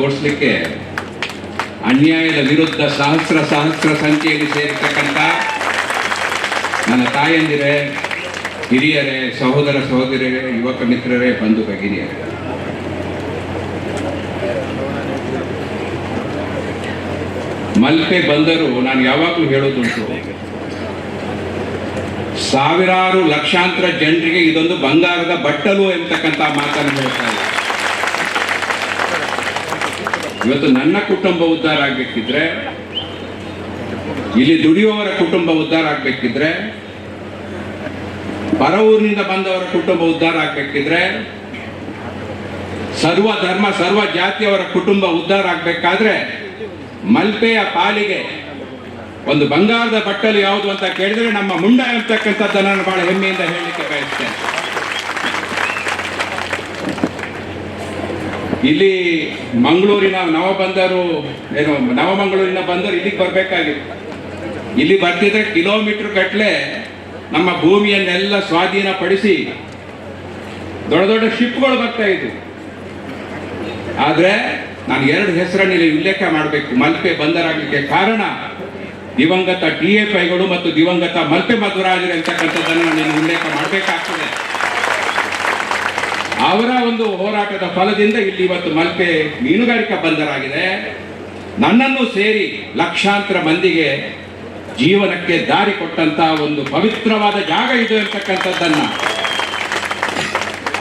ತೋರಿಸ್ಲಿಕ್ಕೆ ಅನ್ಯಾಯದ ವಿರುದ್ಧ ಸಹಸ್ರ ಸಹಸ್ರ ಸಂಖ್ಯೆಯಲ್ಲಿ ಸೇರಿರ್ತಕ್ಕಂಥ ನನ್ನ ತಾಯಂದಿರೇ, ಹಿರಿಯರೇ, ಸಹೋದರ ಸಹೋದರಿಯರೇ ಯುವಕ ಮಿತ್ರರೇ, ಬಂಧು ಭಗಿನಿಯರೇ. ಮಲ್ಪೆ ಬಂದರು, ನಾನು ಯಾವಾಗಲೂ ಹೇಳೋದುಂಟು. ಸಾವಿರಾರು ಲಕ್ಷಾಂತರ ಜನರಿಗೆ ಇದೊಂದು ಬಂಗಾರದ ಬಟ್ಟಲು ಎಂತಕ್ಕಂಥ ಮಾತನ್ನು ಹೇಳ್ತಾ ಇದ್ದಾರೆ. ಇವತ್ತು ನನ್ನ ಕುಟುಂಬ ಉದ್ಧಾರ ಆಗ್ಬೇಕಿದ್ರೆ, ಇಲ್ಲಿ ದುಡಿಯುವವರ ಕುಟುಂಬ ಉದ್ಧಾರ ಆಗ್ಬೇಕಿದ್ರೆ, ಪರ ಊರಿನಿಂದ ಬಂದವರ ಕುಟುಂಬ ಉದ್ಧಾರ ಆಗ್ಬೇಕಿದ್ರೆ, ಸರ್ವ ಧರ್ಮ, ಸರ್ವ ಜಾತಿಯವರ ಕುಟುಂಬ ಉದ್ಧಾರ ಆಗ್ಬೇಕಾದ್ರೆ ಮಲ್ಪೆಯ ಪಾಲಿಗೆ ಒಂದು ಬಂಗಾರದ ಬಟ್ಟಲು ಯಾವುದು ಅಂತ ಕೇಳಿದ್ರೆ ನಮ್ಮ ಮುಂಡ ಎಂಬತಕ್ಕಂಥದ್ದನ್ನು ನಾನು ಬಹಳ ಹೆಮ್ಮೆಯಿಂದ ಹೇಳಲಿಕ್ಕೆ ಬಯಸ್ತೇನೆ. ಇಲ್ಲಿ ಮಂಗಳೂರಿನ ನವಬಂದರು, ಏನು, ನವಮಂಗಳೂರಿನ ಬಂದರು ಇಲ್ಲಿಗೆ ಬರಬೇಕಾಗಿತ್ತು. ಇಲ್ಲಿ ಬರ್ತಿದ್ರೆ ಕಿಲೋಮೀಟರ್ ಗಟ್ಟಲೆ ನಮ್ಮ ಭೂಮಿಯನ್ನೆಲ್ಲ ಸ್ವಾಧೀನಪಡಿಸಿ ದೊಡ್ಡ ದೊಡ್ಡ ಶಿಪ್ಗಳು ಬರ್ತಾ ಇದ್ವು. ಆದರೆ ನಾನು ಎರಡು ಹೆಸರನ್ನು ಇಲ್ಲಿ ಉಲ್ಲೇಖ ಮಾಡಬೇಕು. ಮಲ್ಪೆ ಬಂದರಾಗಲಿಕ್ಕೆ ಕಾರಣ ದಿವಂಗತ ಟಿ ಎಫ್ ಐಗಳು ಮತ್ತು ದಿವಂಗತ ಮಲ್ಪೆ ಮಧುರಾಜರು ಅಂತಕ್ಕಂಥದ್ದನ್ನು ನಾನು ಉಲ್ಲೇಖ ಮಾಡಬೇಕಾಗ್ತದೆ. ಅವರ ಒಂದು ಹೋರಾಟದ ಫಲದಿಂದ ಇಲ್ಲಿ ಇವತ್ತು ಮಲ್ಪೆ ಮೀನುಗಾರಿಕಾ ಬಂದರಾಗಿದೆ. ನನ್ನನ್ನು ಸೇರಿ ಲಕ್ಷಾಂತರ ಮಂದಿಗೆ ಜೀವನಕ್ಕೆ ದಾರಿ ಕೊಟ್ಟಂತ ಒಂದು ಪವಿತ್ರವಾದ ಜಾಗ ಇದು ಅಂತಕ್ಕಂಥದ್ದನ್ನ.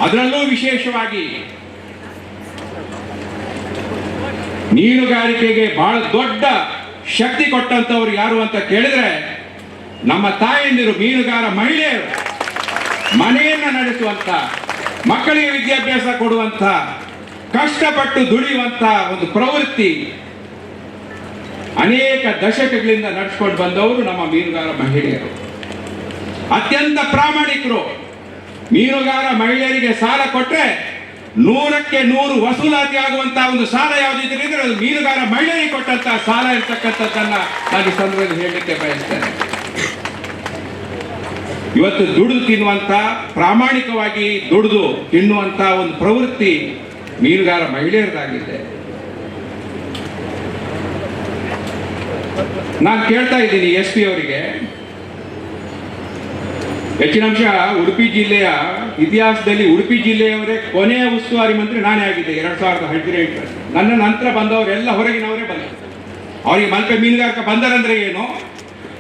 ಅದರಲ್ಲೂ ವಿಶೇಷವಾಗಿ ಮೀನುಗಾರಿಕೆಗೆ ಬಹಳ ದೊಡ್ಡ ಶಕ್ತಿ ಕೊಟ್ಟಂತವ್ರು ಯಾರು ಅಂತ ಕೇಳಿದ್ರೆ ನಮ್ಮ ತಾಯಂದಿರು ಮೀನುಗಾರ ಮಹಿಳೆಯರು ಮನೆಯನ್ನ ನಡೆಸುವಂತ ಮಕ್ಕಳಿಗೆ ವಿದ್ಯಾಭ್ಯಾಸ ಕೊಡುವಂತ, ಕಷ್ಟಪಟ್ಟು ದುಡಿಯುವಂಥ ಒಂದು ಪ್ರವೃತ್ತಿ ಅನೇಕ ದಶಕಗಳಿಂದ ನಡೆಸ್ಕೊಂಡು ಬಂದವರು ನಮ್ಮ ಮೀನುಗಾರ ಮಹಿಳೆಯರು. ಅತ್ಯಂತ ಪ್ರಾಮಾಣಿಕರು. ಮೀನುಗಾರ ಮಹಿಳೆಯರಿಗೆ ಸಾಲ ಕೊಟ್ಟರೆ ನೂರಕ್ಕೆ ನೂರು ವಸೂಲಾತಿ ಆಗುವಂತಹ ಒಂದು ಸಾಲ ಯಾವುದಿದ್ರೆ ಅದು ಮೀನುಗಾರ ಮಹಿಳೆಯರಿಗೆ ಕೊಟ್ಟಂತಹ ಸಾಲ ಇರ್ತಕ್ಕಂಥದ್ದನ್ನ ನಾನು ಸಂದರ್ಭದಲ್ಲಿ ಹೇಳಲಿಕ್ಕೆ ಬಯಸ್ತೇನೆ. ಇವತ್ತು ದುಡಿದು ತಿನ್ನುವಂತ, ಪ್ರಾಮಾಣಿಕವಾಗಿ ದುಡಿದು ತಿನ್ನುವಂತ ಒಂದು ಪ್ರವೃತ್ತಿ ಮೀನುಗಾರ ಮಹಿಳೆಯರದಾಗಿದೆ. ನಾನು ಕೇಳ್ತಾ ಇದ್ದೀನಿ ಎಸ್ ಪಿ ಅವರಿಗೆ. ಹೆಚ್ಚಿನ ಅಂಶ ಉಡುಪಿ ಜಿಲ್ಲೆಯ ಇತಿಹಾಸದಲ್ಲಿ ಉಡುಪಿ ಜಿಲ್ಲೆಯವರೇ ಕೊನೆಯ ಉಸ್ತುವಾರಿ ಮಂತ್ರಿ ನಾನೇ ಆಗಿದ್ದೆ, ಎರಡ್ ಸಾವಿರದ ಹದಿನೆಂಟು ನನ್ನ ನಂತರ ಬಂದವರೆಲ್ಲ ಹೊರಗಿನವರೇ ಬಂದರು. ಅವರಿಗೆ ಮಲ್ಪೆ ಮೀನುಗಾರಿಕೆ ಬಂದರಂದ್ರೆ ಏನು?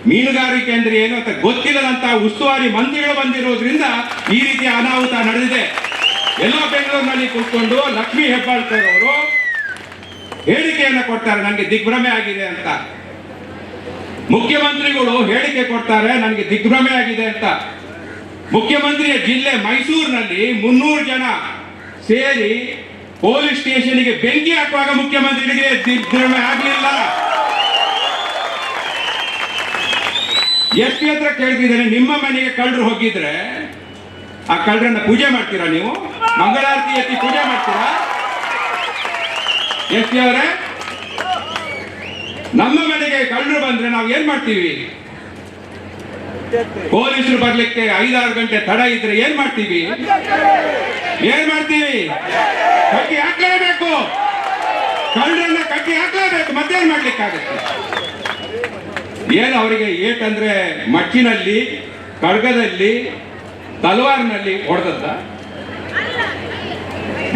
ಮೀನುಗಾರಿಕೆ ಅಂದ್ರೆ ಏನು ಅಂತ ಗೊತ್ತಿಲ್ಲದಂತಹ ಉಸ್ತುವಾರಿ ಮಂತ್ರಿಗಳು ಬಂದಿರೋದ್ರಿಂದ ಈ ರೀತಿ ಅನಾಹುತ ನಡೆದಿದೆ. ಎಲ್ಲ ಬೆಂಗಳೂರಿನಲ್ಲಿ ಕೂತ್ಕೊಂಡು ಲಕ್ಷ್ಮೀ ಹೆಬ್ಬಾಳ್ಕರ್ ಅವರು ಹೇಳಿಕೆಯನ್ನು ಕೊಡ್ತಾರೆ ನನಗೆ ದಿಗ್ಭ್ರಮೆ ಆಗಿದೆ ಅಂತ. ಮುಖ್ಯಮಂತ್ರಿಗಳು ಹೇಳಿಕೆ ಕೊಡ್ತಾರೆ ನನಗೆ ದಿಗ್ಭ್ರಮೆ ಆಗಿದೆ ಅಂತ. ಮುಖ್ಯಮಂತ್ರಿಯ ಜಿಲ್ಲೆ ಮೈಸೂರಿನಲ್ಲಿ ಮುನ್ನೂರು ಜನ ಸೇರಿ ಪೊಲೀಸ್ ಸ್ಟೇಷನ್ಗೆ ಬೆಂಕಿ ಹಾಕುವಾಗ ಮುಖ್ಯಮಂತ್ರಿಗೆ ದಿಗ್ಭ್ರಮೆ ಆಗಲಿಲ್ಲ. ಎಸ್ ಪಿ ಹತ್ರ ಕೇಳ್ತಿದ್ದೇನೆ, ನಿಮ್ಮ ಮನೆಗೆ ಕಳ್ಳರು ಹೋಗಿದ್ರೆ ಆ ಕಳ್ಳರನ್ನ ಪೂಜೆ ಮಾಡ್ತೀರಾ ನೀವು? ಮಂಗಳಾರತಿ ಎತ್ತಿ ಪೂಜೆ ಮಾಡ್ತೀರಾ? ಎಸ್ ಪಿ ಅವರೇ, ನಮ್ಮ ಮನೆಗೆ ಕಳ್ಳರು ಬಂದ್ರೆ ನಾವು ಏನ್ ಮಾಡ್ತೀವಿ? ಪೊಲೀಸರು ಬರ್ಲಿಕ್ಕೆ ಐದಾರು ಗಂಟೆ ತಡ ಇದ್ರೆ ಏನ್ ಮಾಡ್ತೀವಿ? ಏನ್ ಮಾಡ್ತೀವಿ? ಕಟ್ಟಿ ಹಾಕ್ಲೇಬೇಕು. ಕಳ್ಳರನ್ನ ಕಟ್ಟಿ ಹಾಕ್ಲೇಬೇಕು, ಮತ್ತೇನ್ ಮಾಡ್ಲಿಕ್ಕಾಗುತ್ತೆ? ಏನು ಅವರಿಗೆ ಏಕಂದ್ರೆ ಮಟ್ಟಿನಲ್ಲಿ ಖಡ್ಗದಲ್ಲಿ, ತಲವಾರ್ನಲ್ಲಿ ಹೊಡೆದದ್ದ?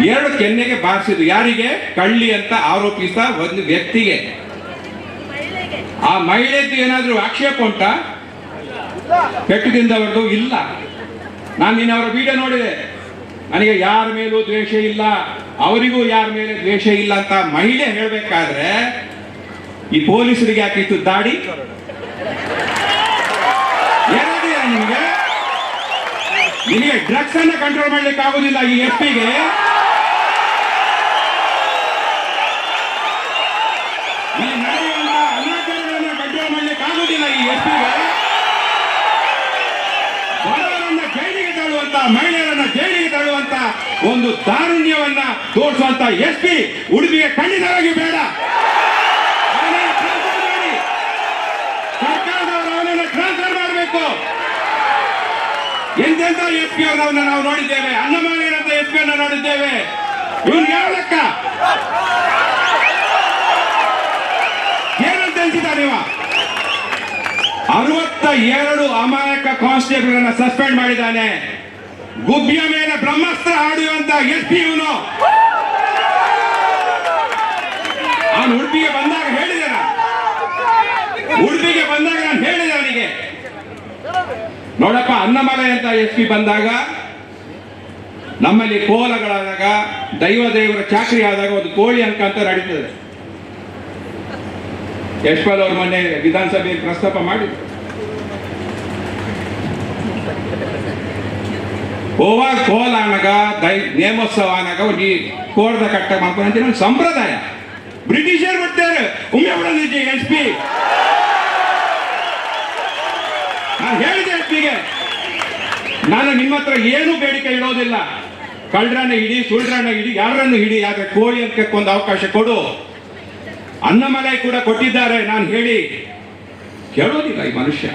ಎರಡು ಕೆನ್ನೆಗೆ ಬಾರಿಸಿದ್ದು. ಯಾರಿಗೆ? ಕಳ್ಳಿ ಅಂತ ಆರೋಪಿಸಿದ ಒಂದು ವ್ಯಕ್ತಿಗೆ. ಆ ಮಹಿಳೆದ್ದು ಏನಾದರೂ ಆಕ್ಷೇಪ ಉಂಟಾ? ಪೆಟ್ಟು ತಿಂದವರದು ಇಲ್ಲ. ನಾನು ನಿನ್ನ ಅವರ ವಿಡಿಯೋ ನೋಡಿದೆ. ನನಗೆ ಯಾರ ಮೇಲೂ ದ್ವೇಷ ಇಲ್ಲ, ಅವರಿಗೂ ಯಾರ ಮೇಲೆ ದ್ವೇಷ ಇಲ್ಲ ಅಂತ ಮಹಿಳೆ ಹೇಳಬೇಕಾದ್ರೆ ಈ ಪೊಲೀಸರಿಗೆ ಯಾಕಿತ್ತು ದಾಡಿ ಏನಾಗಿದೆ ನಿಮಗೆ ನಿನಗೆ ಡ್ರಗ್ಸ್ ಅನ್ನ ಕಂಟ್ರೋಲ್ ಮಾಡ್ಲಿಕ್ಕೆ ಆಗುದಿಲ್ಲ ಈ ಎಸ್ ಪಿಗೆ ಈ ನಡೆಯುವಂತ ಅನಾಚಾರಗಳನ್ನ ಕಂಟ್ರೋಲ್ ಮಾಡ್ಲಿಕ್ಕೆ ಆಗುದಿಲ್ಲ ಈ ಎಸ್ ಪಿಗೆ ಬಡವರನ್ನ ಜೈಲಿಗೆ ತಳ್ಳುವಂತ, ಮಹಿಳೆಯರನ್ನ ಜೈಲಿಗೆ ತಳ್ಳುವಂತ ಒಂದು ದಾರುಣ್ಯವನ್ನ ತೋರಿಸುವಂತ ಎಸ್ ಪಿ ಉಡುಪಿಗೆ ಖಂಡಿತವಾಗಿ ಬೇಡ. ಎಂತೆಂತ ಎಸ್ ಪಿ ಅವರನ್ನ ನಾವು ನೋಡಿದ್ದೇವೆ. ಅನ್ನಮಾನೇನಂತ ಎಸ್ ಪಿ ಅನ್ನ ನೋಡಿದ್ದೇವೆ. ಇವ್ರು ಯಾವ ಲೆಕ್ಕ? ಏನಂತ ಹೇಳ್ತಿದ್ದಾರೆ ಅರವತ್ತ ಎರಡು ಅಮಾಯಕ ಕಾನ್ಸ್ಟೇಬಲ್ ಸಸ್ಪೆಂಡ್ ಮಾಡಿದ್ದಾನೆ. ಗುಬ್ಬಿಯ ಮೇಲೆ ಬ್ರಹ್ಮಾಸ್ತ್ರ ಆಡಿಯುವಂತ ಎಸ್ ಪಿ ಇವನು. ನೋಡಪ್ಪ ಅನ್ನಮಲೆ ಅಂತ ಎಸ್ ಪಿ ಬಂದಾಗ ನಮ್ಮಲ್ಲಿ ಕೋಲಗಳಾದಾಗ, ದೈವ ದೇವರ ಚಾಕರಿ ಆದಾಗ ಒಂದು ಕೋಳಿ ಅಂಕ ಅಂತ ನಡೀತದೆ. ಯಶ್ಪಾಲ್ ಅವರು ಮೊನ್ನೆ ವಿಧಾನಸಭೆಯಲ್ಲಿ ಪ್ರಸ್ತಾಪ ಮಾಡಿದ್ರು. ಗೋವಾ ಕೋಲ ಆನಾಗ ದೈ, ನೇಮೋತ್ಸವ ಆನಾಗ ಒಂದು ಕೋರ್ದ ಕಟ್ಟ ಮಾಡ್ಕೊಂಡು ಸಂಪ್ರದಾಯ. ಬ್ರಿಟಿಷರ್ ಬಿಡ್ತಾರೆ ಉಮ್ಮೆ ಎಸ್ ಪಿ. ನಾನು ಹೇಳಿದೆ ಅಪ್ಪಿಗೆ ಪಿಗೆ ನಾನು ನಿಮ್ಮ ಹತ್ರ ಏನು ಬೇಡಿಕೆ ಇಡೋದಿಲ್ಲ. ಕಳ್ಳರನ್ನ ಹಿಡಿ ಸುಳ್ಳರನ್ನ ಹಿಡಿ, ಯಾರನ್ನು ಹಿಡಿ, ಯಾಕೆ ಕೋಳಿ ಅಂತ ಒಂದು ಅವಕಾಶ ಕೊಡು. ಅನ್ನಮಲೈ ಕೂಡ ಕೊಟ್ಟಿದ್ದಾರೆ, ನಾನು ಹೇಳಿ. ಕೇಳೋದಿಲ್ಲ ಈ ಮನುಷ್ಯ.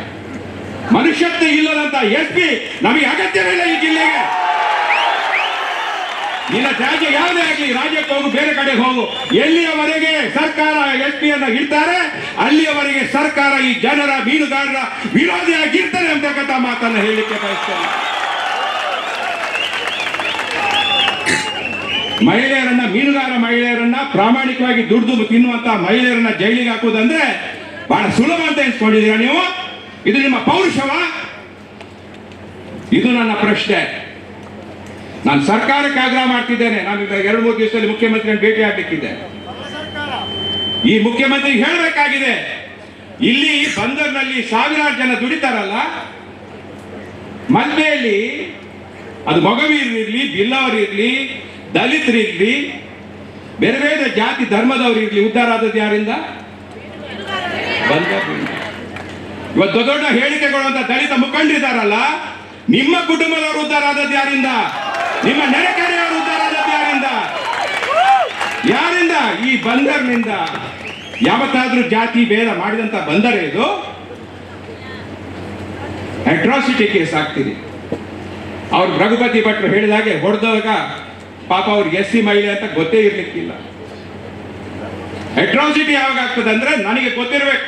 ಮನುಷ್ಯತ್ವ ಇಲ್ಲದಂತ ಎಸ್ ಪಿ ನಮಗೆ ಅಗತ್ಯವಿಲ್ಲ ಈ ಜಿಲ್ಲೆಗೆ. ನಿನ್ನ ತ್ಯಾಜ್ಯ ಯಾವುದೇ ಆಗಲಿ, ರಾಜ್ಯಕ್ಕೆ ಹೋಗು, ಬೇರೆ ಕಡೆ ಹೋಗು. ಎಲ್ಲಿಯವರೆಗೆ ಸರ್ಕಾರ ಎಸ್ ಪಿ ಅನ್ನ ಇಡ್ತಾರೆ, ಅಲ್ಲಿಯವರೆಗೆ ಸರ್ಕಾರ ಈ ಜನರ ಮೀನುಗಾರರ ವಿರೋಧಿಯಾಗಿರ್ತಾರೆ ಅಂತಕ್ಕಂಥ ಮಾತನ್ನ ಹೇಳಲಿಕ್ಕೆ ಬಯಸ್ತೇನೆ. ಮಹಿಳೆಯರನ್ನ, ಮೀನುಗಾರ ಮಹಿಳೆಯರನ್ನ ಪ್ರಾಮಾಣಿಕವಾಗಿ ದುಡ್ದು ತಿನ್ನುವಂತ ಮಹಿಳೆಯರನ್ನ ಜೈಲಿಗೆ ಹಾಕುವುದಂದ್ರೆ ಬಹಳ ಸುಲಭ ಅಂತ ಎನ್ಸ್ಕೊಂಡಿದ್ದೀರಾ ನೀವು? ಇದು ನಿಮ್ಮ ಪೌರುಷವ? ಇದು ನನ್ನ ಪ್ರಶ್ನೆ. ನಾನು ಸರ್ಕಾರಕ್ಕೆ ಆಗ್ರಹ ಮಾಡ್ತಿದ್ದೇನೆ. ನಾನು ಎರಡು, ಮೂರು ದಿವಸದಲ್ಲಿ ಮುಖ್ಯಮಂತ್ರಿಯನ್ನು ಭೇಟಿ ಆಗಬೇಕಿದೆ ಈ ಮುಖ್ಯಮಂತ್ರಿ ಹೇಳಬೇಕಾಗಿದೆ, ಇಲ್ಲಿ ಬಂದರ್ನಲ್ಲಿ ಸಾವಿರಾರು ಜನ ದುಡಿತಾರಲ್ಲ, ಮಲ್ಪೆಯಲ್ಲಿ ಅದು ಮಗವೀರರಿರ್ಲಿ ಬಿಲ್ಲವರಿರ್ಲಿ ದಲಿತರಿರ್ಲಿ ಬೇರೆ ಬೇರೆ ಜಾತಿ ಧರ್ಮದವರು ಇರ್ಲಿ, ಉದ್ಧಾರ ಆದದ್ದು ಯಾರಿಂದ. ಇವತ್ತು ದೊಡ್ಡ ದೊಡ್ಡ ಹೇಳಿಕೆಗಳು ದಲಿತ ಮುಖಂಡರಿದ್ದಾರಲ್ಲ, ನಿಮ್ಮ ಕುಟುಂಬದವರು ಉದ್ಧಾರ ಆದದ್ದು ಯಾರಿಂದ? ನಿಮ್ಮ ನೆರೆಕೆರೆಯವರು ಉದ್ಧಾರ ಆದದ್ದು ಯಾರಿಂದ? ಯಾರಿಂದ? ಈ ಬಂದರ್ನಿಂದ. ಯಾವತ್ತಾದ್ರೂ ಜಾತಿ ಭೇದ ಮಾಡಿದಂತ ಬಂದರೆ ಇದು ಅಟ್ರಾಸಿಟಿ ಕೇಸ್ ಆಗ್ತೀರಿ ಅವ್ರು ರಘುಪತಿ ಭಟ್ರು ಹೇಳಿದಾಗೆ ಹೊಡೆದಾಗ ಪಾಪ ಅವ್ರಿಗೆ ಎಸ್ ಸಿ ಮಹಿಳೆ ಅಂತ ಗೊತ್ತೇ ಇರ್ಲಿಕ್ಕಿಲ್ಲ. ಅಟ್ರಾಸಿಟಿ ಯಾವಾಗ ಆಗ್ತದೆ ಅಂದ್ರೆ ನನಗೆ ಗೊತ್ತಿರ್ಬೇಕು.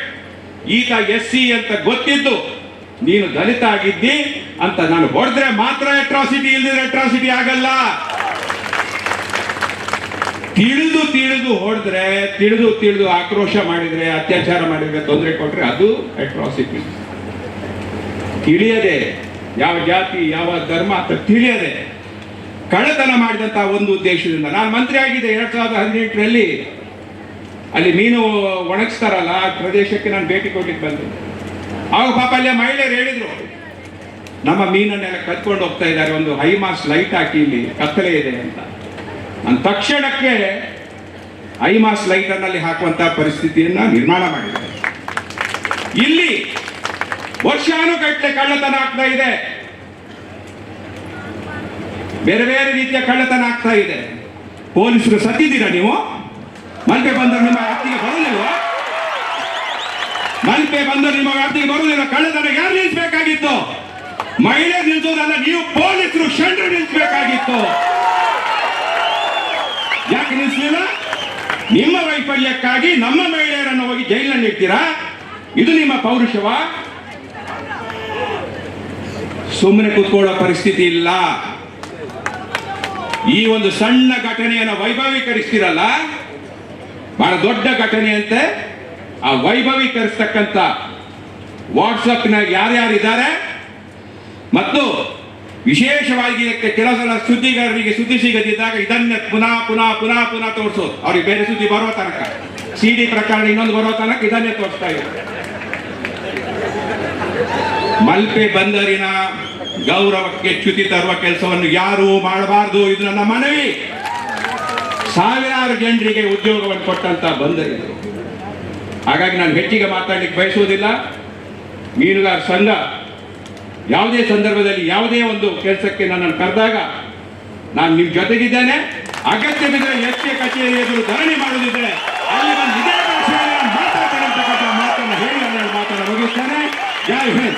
ಈತ ಎಸ್ ಸಿ ಅಂತ ಗೊತ್ತಿದ್ದು ನೀನು ದಲಿತ ಆಗಿದ್ದಿ ಅಂತ ನಾನು ಹೊಡೆದ್ರೆ ಮಾತ್ರ ಅಟ್ರಾಸಿಟಿ ಇಲ್ದಿದ್ರೆ ಅಟ್ರಾಸಿಟಿ ಆಗಲ್ಲ. ತಿಳಿದು ತಿಳಿದು ಹೊಡೆದ್ರೆ, ತಿಳಿದು ತಿಳಿದು ಆಕ್ರೋಶ ಮಾಡಿದ್ರೆ, ಅತ್ಯಾಚಾರ ಮಾಡಿದ್ರೆ ತೊಂದರೆ ಕೊಟ್ರೆ ಅದು ಅಟ್ರಾಸಿಟಿ ತಿಳಿಯದೆ ಯಾವ ಜಾತಿ, ಯಾವ ಧರ್ಮ ಅಂತ ತಿಳಿಯದೆ ಕಳ್ಳತನ ಮಾಡಿದಂತ ಒಂದು ಉದ್ದೇಶದಿಂದ. ನಾನು ಮಂತ್ರಿ ಆಗಿದ್ದೆ ಎರಡ್ ಸಾವಿರದ ಹದಿನೆಂಟರಲ್ಲಿ. ಅಲ್ಲಿ ಮೀನು ಒಣಗಿಸ್ತಾರಲ್ಲ ಆ ಪ್ರದೇಶಕ್ಕೆ ನಾನು ಭೇಟಿ ಕೊಡ್ಲಿಕ್ಕೆ ಬಂದೆ. ಆಗ ಪಾಪ ಅಲ್ಲಿ ಮಹಿಳೆಯರು ಹೇಳಿದ್ರು, ನಮ್ಮ ಮೀನನ್ನೆಲ್ಲ ಕತ್ಕೊಂಡು ಹೋಗ್ತಾ ಇದ್ದಾರೆ, ಒಂದು ಹೈ ಹೈಮಾಸ್ ಲೈಟ್ ಹಾಕಿ ಇಲ್ಲಿ ಕತ್ತಲೆ ಇದೆ ಅಂತ. ನಾನು ತಕ್ಷಣಕ್ಕೆ ಹೈ ಲೈಟ್ ಅನ್ನಲ್ಲಿ ಹಾಕುವಂತ ಪರಿಸ್ಥಿತಿಯನ್ನ ನಿರ್ಮಾಣ ಮಾಡಿದೆ ಇಲ್ಲಿ ವರ್ಷಾನುಗಟ್ಟಲೆ ಕಳ್ಳತನ ಆಗ್ತಾ ಇದೆ. ಬೇರೆ ಬೇರೆ ರೀತಿಯ ಕಳ್ಳತನ ಆಗ್ತಾ ಇದೆ. ಪೊಲೀಸರು ಸತ್ತಿದ್ದೀರಾ ನೀವು? ಮತ್ತೆ ಬಂದ್ರೆ ನಿಮ್ಮ ಆಸ್ತಿಗೆ ಬರುವುದಿಲ್ವ ಮಲ್ಪೆ ಬಂದು ನಿಮ್ಮ ವ್ಯಾಪ್ತಿಗೆ ಬರುವುದಿಲ್ಲ. ಕಳ್ಳತನ ಯಾರು ನಿಲ್ಲಿಸಬೇಕಾಗಿತ್ತು ಮಹಿಳೆ ನಿಲ್ಲಿಸೋದಲ್ಲ ನೀವು ಪೊಲೀಸರು ಷಂಡ್ರು ನಿಲ್ಲಿಸಬೇಕಾಗಿತ್ತು ಯಾಕೆ ನಿಲ್ಲಿಸಲಿಲ್ಲ ನಿಮ್ಮ ವೈಫಲ್ಯಕ್ಕಾಗಿ ನಮ್ಮ ಮಹಿಳೆಯರನ್ನು ಹೋಗಿ ಜೈಲಿನಲ್ಲಿ ಇಡ್ತೀರಾ? ಇದು ನಿಮ್ಮ ಪೌರುಷವ? ಸುಮ್ಮನೆ ಕೂತ್ಕೊಳ್ಳೋ ಪರಿಸ್ಥಿತಿ ಇಲ್ಲ. ಈ ಒಂದು ಸಣ್ಣ ಘಟನೆಯನ್ನು ವೈಭವೀಕರಿಸ್ತೀರಲ್ಲ? ಬಹಳ ದೊಡ್ಡ ಘಟನೆ ಅಂತೆ ಆ ವೈಭವೀಕರಿಸ್ತಕ್ಕಂಥ ವಾಟ್ಸಪ್ನಾಗ ಯಾರ್ಯಾರಿದ್ದಾರೆ ಮತ್ತು ವಿಶೇಷವಾಗಿ ಇದಕ್ಕೆ ಕೆಲವು ಸಲ ಸುದ್ದಿಗಾರರಿಗೆ ಸುದ್ದಿ ಸಿಗದಿದ್ದಾಗ ಇದನ್ನೇ ಪುನಃ ಪುನಃ ಪುನಃ ಪುನಃ ತೋರಿಸೋದು. ಅವ್ರಿಗೆ ಬೇರೆ ಸುದ್ದಿ ಬರುವ ತನಕ. ಸಿ ಡಿ ಪ್ರಕರಣ ಇನ್ನೊಂದು ಬರುವ ತನಕ ಇದನ್ನೇ ತೋರಿಸ್ತಾ ಇದ್ದಾರೆ ಮಲ್ಪೆ ಬಂದರಿನ ಗೌರವಕ್ಕೆ ಚ್ಯುತಿ ತರುವ ಕೆಲಸವನ್ನು ಯಾರು ಮಾಡಬಾರದು. ಇದು ನನ್ನ ಮನವಿ. ಸಾವಿರಾರು ಜನರಿಗೆ ಉದ್ಯೋಗವನ್ನು ಕೊಟ್ಟಂತ ಬಂದರಿದು ಹಾಗಾಗಿ ನಾನು ಹೆಚ್ಚಿಗೆ ಮಾತಾಡಲಿಕ್ಕೆ ಬಯಸುವುದಿಲ್ಲ. ಮೀನುಗಾರ ಸಂಘ ಯಾವುದೇ ಸಂದರ್ಭದಲ್ಲಿ ಯಾವುದೇ ಒಂದು ಕೆಲಸಕ್ಕೆ ನನ್ನನ್ನು ಕರೆದಾಗ ನಾನು ನಿಮ್ಮ ಜೊತೆಗಿದ್ದೇನೆ. ಅಗತ್ಯ ಬಿದ್ದರೆ ಎಸ್ ಕಚೇರಿ ಎದುರು ಧರಣಿ ಮಾಡುವುದಿದ್ದರೆ ಅಲ್ಲಿ ಮಾತನ್ನು ಹೇಳಿ ನಾನು ಮಾತನ್ನು ಮುಗಿಸ್ತೇನೆ. ಜೈ ಹಿಂದ್.